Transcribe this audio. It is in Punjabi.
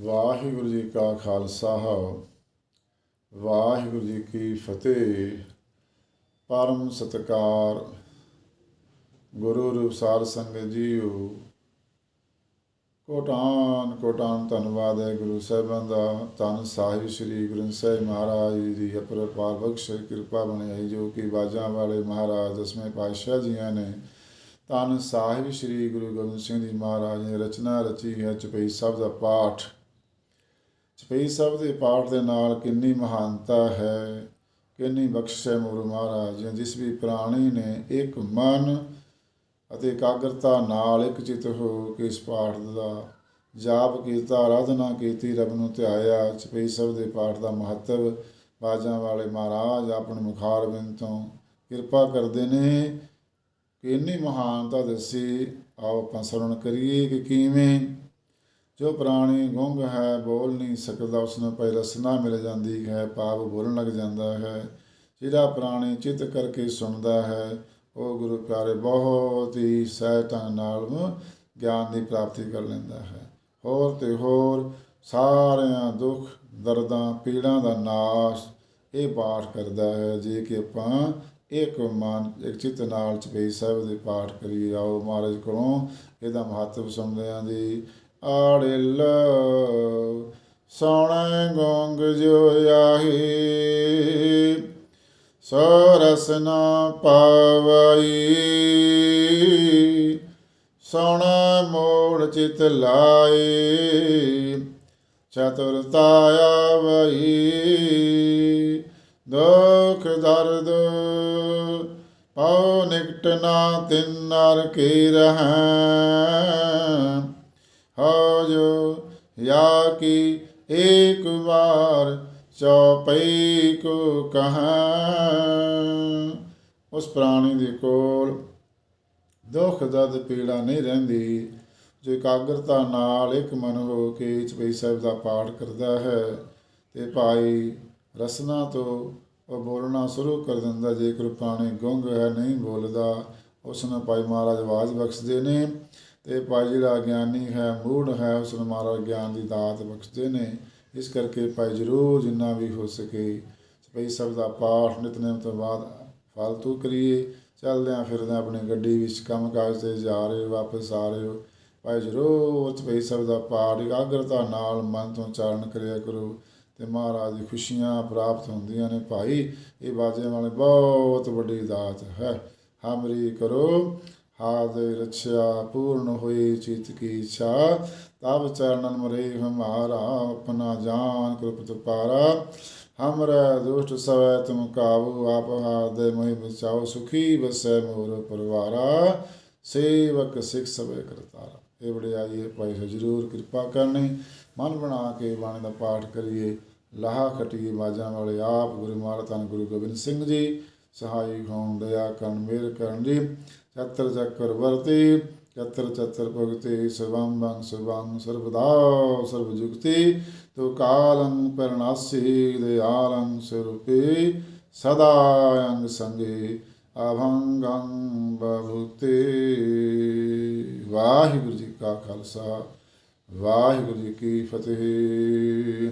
ਵਾਹਿਗੁਰੂ ਜੀ ਕਾ ਖਾਲਸਾ, ਵਾਹਿਗੁਰੂ ਜੀ ਕੀ ਫਤਿਹ। ਪਰਮ ਸਤਕਾਰ, ਗੁਰੂ ਰੂਪਸਾਰ ਸੰਗਤ ਜੀਓ। ਕੋਟਾਨ ਕੋਟਾਨ ਧੰਨਵਾਦ ਹੈ ਗੁਰੂ ਸਾਹਿਬਾਂ ਦਾ। ਧੰਨ ਸਾਹਿਬ ਸ੍ਰੀ ਗੁਰੂ ਗ੍ਰੰਥ ਸਾਹਿਬ ਮਹਾਰਾਜ ਦੀ ਅਪਰਪਾਰ ਬਖਸ਼ ਕਿਰਪਾ ਬਣੀ ਜੋ ਕਿ ਬਾਜਾਂ ਵਾਲੇ ਮਹਾਰਾਜ, ਦਸਵੇਂ ਪਾਤਸ਼ਾਹ ਜੀਆਂ ਨੇ। ਧੰਨ ਸਾਹਿਬ ਸ੍ਰੀ ਗੁਰੂ ਗੋਬਿੰਦ ਸਿੰਘ ਜੀ ਮਹਾਰਾਜ ਨੇ ਰਚਨਾ ਰਚੀ ਹੈ, ਚਪਈ ਸਾਹਿਬ ਦਾ ਪਾਠ। ਚਪਈ ਸਾਹਿਬ ਦੇ ਪਾਠ ਦੇ ਨਾਲ ਕਿੰਨੀ ਮਹਾਨਤਾ ਹੈ, ਕਿੰਨੀ ਬਖਸ਼ਿਸ਼ ਹੈ ਗੁਰੂ ਮਹਾਰਾਜ ਜਿਸ ਵੀ ਪ੍ਰਾਣੀ ਨੇ ਇੱਕ ਮਨ ਅਤੇ ਇਕਾਗਰਤਾ ਨਾਲ ਇੱਕ ਚਿਤ ਹੋ ਕੇ ਇਸ ਪਾਠ ਦਾ ਜਾਪ ਕੀਤਾ ਆਰਾਧਨਾ ਕੀਤੀ, ਰੱਬ ਨੂੰ ਧਿਆਇਆ ਚਪਈ ਸਾਹਿਬ ਦੇ ਪਾਠ ਦਾ ਮਹੱਤਵ ਬਾਜਾਂ ਵਾਲੇ ਮਹਾਰਾਜ ਆਪਣੇ ਮੁਖਾਰ ਬਿੰਦ ਤੋਂ ਕਿਰਪਾ ਕਰਦੇ ਨੇ ਕਿ ਇੰਨੀ ਮਹਾਨਤਾ ਦੱਸੀ, ਆਓ ਆਪਾਂ ਸਰਵਣ ਕਰੀਏ ਕਿ ਕਿਵੇਂ ਜੋ ਪ੍ਰਾਣੀ ਗੁੰਗ ਹੈ, ਬੋਲ ਨਹੀਂ ਸਕਦਾ, ਉਸ ਨੂੰ ਪਈ ਰਸਨਾ ਮਿਲ ਜਾਂਦੀ ਹੈ, ਪਾਪ ਬੋਲਣ ਲੱਗ ਜਾਂਦਾ ਹੈ। ਜਿਹੜਾ ਪ੍ਰਾਣੀ ਚਿੱਤ ਕਰਕੇ ਸੁਣਦਾ ਹੈ, ਉਹ ਗੁਰੂ ਪਿਆਰੇ ਬਹੁਤ ਹੀ ਸਹਿ ਢੰਗ ਨਾਲ ਗਿਆਨ ਦੀ ਪ੍ਰਾਪਤੀ ਕਰ ਲੈਂਦਾ ਹੈ। ਹੋਰ ਤੇ ਹੋਰ ਸਾਰਿਆਂ ਦੁੱਖ, ਦਰਦਾਂ, ਪੀੜਾਂ ਦਾ ਨਾਸ਼ ਇਹ ਪਾਠ ਕਰਦਾ ਹੈ। ਜੇ ਕਿ ਆਪਾਂ ਇੱਕ ਮਨ, ਇੱਕ ਚਿੱਤ ਨਾਲ ਚਪਈ ਸਾਹਿਬ ਦੇ ਪਾਠ ਕਰੀ ਆਓ ਮਹਾਰਾਜ ਕੋਲੋਂ ਇਹਦਾ ਮਹੱਤਵ ਸੁਣਦੇ ਆਂ ਜੀ। ਆੜਿਲ ਸੋਹਣੇ ਗੋਂਗ ਜੋ ਆਹੀ। ਸੋ ਰਸਨਾ ਪਾਵਈ। ਸੋਹਣਾ ਮੋੜ ਚਿਤ ਲਾਏ ਚਤੁਰਤਾ ਆਵਈ। ਦੁਖ ਦਰਦ ਪਉ ਨਿਕਟ ਨਾ ਤਿਨ ਨਰ ਕੀ ਰਹੈ ਹੋ ਜੋ ਯਾ ਕੀ ਏਕ ਵਾਰ ਚੌਪਈ ਕੋ ਉਸ ਪ੍ਰਾਣੀ ਦੇ ਕੋਲ ਦੁੱਖ ਦਰਦ ਪੀੜਾ ਨਹੀਂ ਰਹਿੰਦੀ। ਜੋ ਇਕਾਗਰਤਾ ਨਾਲ ਇੱਕ ਮਨ ਹੋ ਕੇ ਚਪਈ ਸਾਹਿਬ ਦਾ ਪਾਠ ਕਰਦਾ ਹੈ, ਤੇ ਭਾਈ ਰਸਨਾ ਤੋਂ ਉਹ ਬੋਲਣਾ ਸ਼ੁਰੂ ਕਰ ਦਿੰਦਾ, ਜੇਕਰ ਪ੍ਰਾਣੀ ਗੁੰਗ ਹੈ, ਨਹੀਂ ਬੋਲਦਾ, ਉਸ ਨੂੰ ਭਾਈ ਮਹਾਰਾਜ ਆਵਾਜ਼ ਬਖਸ਼ਦੇ ਨੇ। ਤੇ ਭਾਈ ਜਿਹੜਾ ਗਿਆਨੀ ਹੈ, ਮੂੜ ਹੈ ਉਸ ਨੂੰ ਮਹਾਰਾਜ ਗਿਆਨ ਦੀ ਦਾਤ ਬਖਸ਼ਦੇ ਨੇ। ਇਸ ਕਰਕੇ ਭਾਈ ਜ਼ਰੂਰ ਜਿੰਨਾ ਵੀ ਹੋ ਸਕੇ ਸਪਈ ਸਾਹਿਬ ਦਾ ਪਾਠ ਨਿਤਨੇਮ ਤੋਂ ਬਾਅਦ ਫालतू ਕਰੀਏ। ਚੱਲਦਿਆਂ ਫਿਰਦਿਆਂ ਆਪਣੀ ਗੱਡੀ ਵਿੱਚ ਕੰਮ ਕਾਜ ਤੇ ਜਾ ਰਹੇ ਹੋ, ਵਾਪਸ ਆ ਰਹੇ ਹੋ। ਭਾਈ ਜ਼ਰੂਰ ਸਪਈ ਸਾਹਿਬ ਦਾ ਪਾਠ ਇਕਾਗਰਤਾ ਨਾਲ ਮਨ ਤੋਂ ਚਾਰਨ ਕਰਿਆ ਕਰੋ ਤੇ ਮਹਾਰਾਜ ਦੀ ਖੁਸ਼ੀਆਂ ਪ੍ਰਾਪਤ ਹੁੰਦੀਆਂ ਨੇ। ਭਾਈ, ਇਹ ਬਾਜੇ ਵਾਲੇ ਬਹੁਤ ਵੱਡੀ ਦਾਤ ਹੈ। ਹਮਰੀ ਕਰੋ। ਹਾਦੇ ਰਛਿਆ, ਪੂਰਨ ਹੋਈ ਚਿਤ ਕੀ ਇੱਛਾ। ਤਬ ਚਰਨਨ ਮਰੇ ਹਮਾਰਾ ਆਪਣਾ ਜਾਨ ਕਿਰਪਤ ਪਾਰਾ। ਹਮਰਾ ਦੁਸ਼ਟ ਸਵੈ ਤੁਮ ਕਾਬੂ, ਆਪ ਹਾਦੇ ਮੋਹਿ ਬਚਾਓ, ਸੁਖੀ ਬਸੈ ਮੋਰ ਪਰਵਾਰਾ। ਸੇਵਕ ਸਿਖ ਸਵੇ ਕਰਤਾਰਾ। ਇਹ ਵਡਿਆਈ ਹੈ ਭਾਈ ਸਾਹਿਬ ਜਰੂਰ ਕਿਰਪਾ ਕਰਨੀ। ਮਨ ਬਣਾ ਕੇ ਬਾਣੀ ਦਾ ਪਾਠ ਕਰੀਏ। ਲਾਹਾ ਖਟੀਏ ਬਾਜਾਂ ਵਾਲੇ ਆਪ ਗੁਰੂ ਮਹਾਰਾਜ, ਧੰਨ ਗੁਰੂ ਗੋਬਿੰਦ ਸਿੰਘ ਜੀ। ਸਹਾਈ ਹੋਣ, ਦਇਆ ਕਰਨ ਮੇਰ ਕਰਨ ਜੀ ਚਤਰ ਚੱਕਰ ਵਰਤੀ। ਚਤਰ ਚਤਰ ਭਗਤੀ ਸਵੰ ਬੰਗ ਸਵੰ ਸਰਬਦਾ ਸਰਬ ਜੁਗਤੀ ਤੋ ਕਾਲੰ ਪਰਨਾਸੀ ਦਿਆਲੰ ਸਰੂਪੇ। ਸਦਾ ਅੰਗ ਸੰਗੇ, ਅਭੰਗੰ ਬਭੂਤੇ। ਵਾਹਿਗੁਰੂ ਜੀ ਕਾ ਖਾਲਸਾ, ਵਾਹਿਗੁਰੂ ਜੀ ਕੀ ਫਤਿਹ।